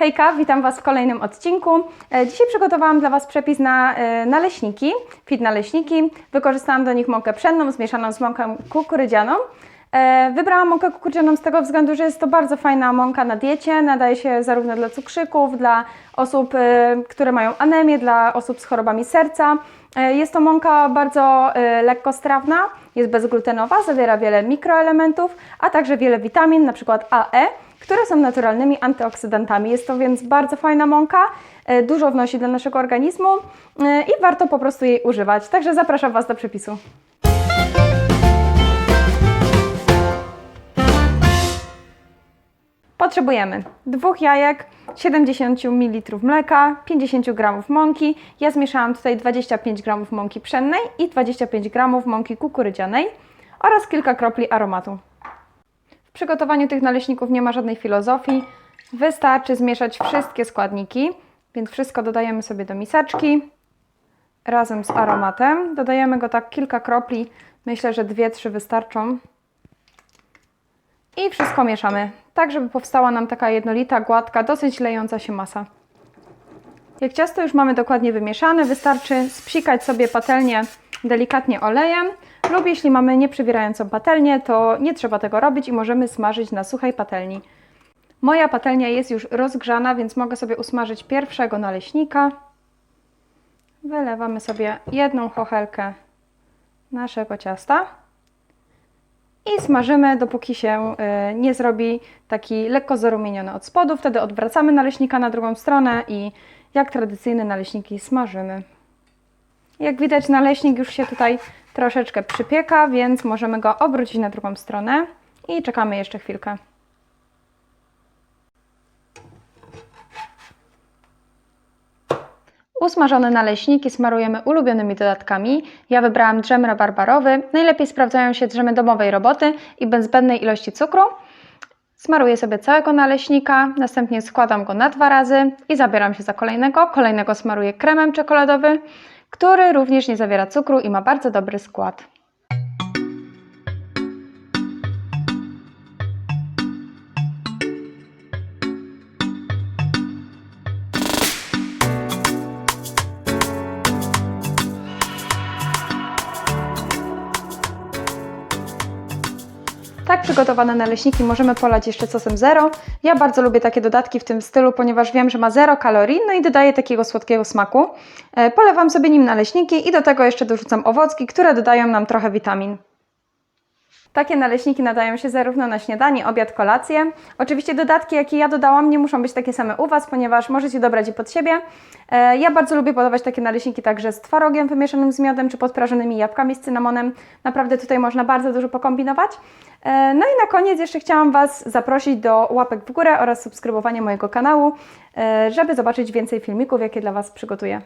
Hejka, witam Was w kolejnym odcinku. E, Dzisiaj przygotowałam dla Was przepis na e, naleśniki, fit naleśniki. Wykorzystałam do nich mąkę pszenną zmieszaną z mąką kukurydzianą. E, Wybrałam mąkę kukurydzianą z tego względu, że jest to bardzo fajna mąka na diecie. Nadaje się zarówno dla cukrzyków, dla osób, e, które mają anemię, dla osób z chorobami serca. E, Jest to mąka bardzo lekkostrawna, jest bezglutenowa, zawiera wiele mikroelementów, a także wiele witamin, np. AE które są naturalnymi antyoksydantami. Jest to więc bardzo fajna mąka, dużo wnosi do naszego organizmu i warto po prostu jej używać. Także zapraszam Was do przepisu. Potrzebujemy dwóch jajek, 70 ml mleka, 50 g mąki. Ja zmieszałam tutaj 25 g mąki pszennej i 25 g mąki kukurydzianej oraz kilka kropli aromatu. W przygotowaniu tych naleśników nie ma żadnej filozofii. Wystarczy zmieszać wszystkie składniki, więc wszystko dodajemy sobie do miseczki razem z aromatem. Dodajemy go tak kilka kropli, myślę, że dwie, trzy wystarczą. I wszystko mieszamy, tak żeby powstała nam taka jednolita, gładka, dosyć lejąca się masa. Jak ciasto już mamy dokładnie wymieszane, wystarczy spsikać sobie patelnię delikatnie olejem lub jeśli mamy nieprzewierającą patelnię, to nie trzeba tego robić i możemy smażyć na suchej patelni. Moja patelnia jest już rozgrzana, więc mogę sobie usmażyć pierwszego naleśnika. Wylewamy sobie jedną chochelkę naszego ciasta smażymy, dopóki się y, nie zrobi taki lekko zarumieniony od spodu. Wtedy odwracamy naleśnika na drugą stronę i jak tradycyjne naleśniki smażymy. Jak widać naleśnik już się tutaj troszeczkę przypieka, więc możemy go obrócić na drugą stronę i czekamy jeszcze chwilkę. Usmażone naleśniki smarujemy ulubionymi dodatkami. Ja wybrałam dżem rabarbarowy. Najlepiej sprawdzają się drzemy domowej roboty i bez zbędnej ilości cukru. Smaruję sobie całego naleśnika, następnie składam go na dwa razy i zabieram się za kolejnego. Kolejnego smaruję kremem czekoladowym, który również nie zawiera cukru i ma bardzo dobry skład. Tak przygotowane naleśniki możemy polać jeszcze sosem zero. Ja bardzo lubię takie dodatki w tym stylu, ponieważ wiem, że ma zero kalorii, no i dodaje takiego słodkiego smaku. E, Polewam sobie nim naleśniki i do tego jeszcze dorzucam owocki, które dodają nam trochę witamin. Takie naleśniki nadają się zarówno na śniadanie, obiad, kolację. Oczywiście dodatki, jakie ja dodałam, nie muszą być takie same u Was, ponieważ możecie dobrać je pod siebie. E, Ja bardzo lubię podawać takie naleśniki także z twarogiem wymieszanym z miodem, czy podprażonymi jabłkami z cynamonem. Naprawdę tutaj można bardzo dużo pokombinować. E, No i na koniec jeszcze chciałam Was zaprosić do łapek w górę oraz subskrybowania mojego kanału, e, żeby zobaczyć więcej filmików, jakie dla Was przygotuję.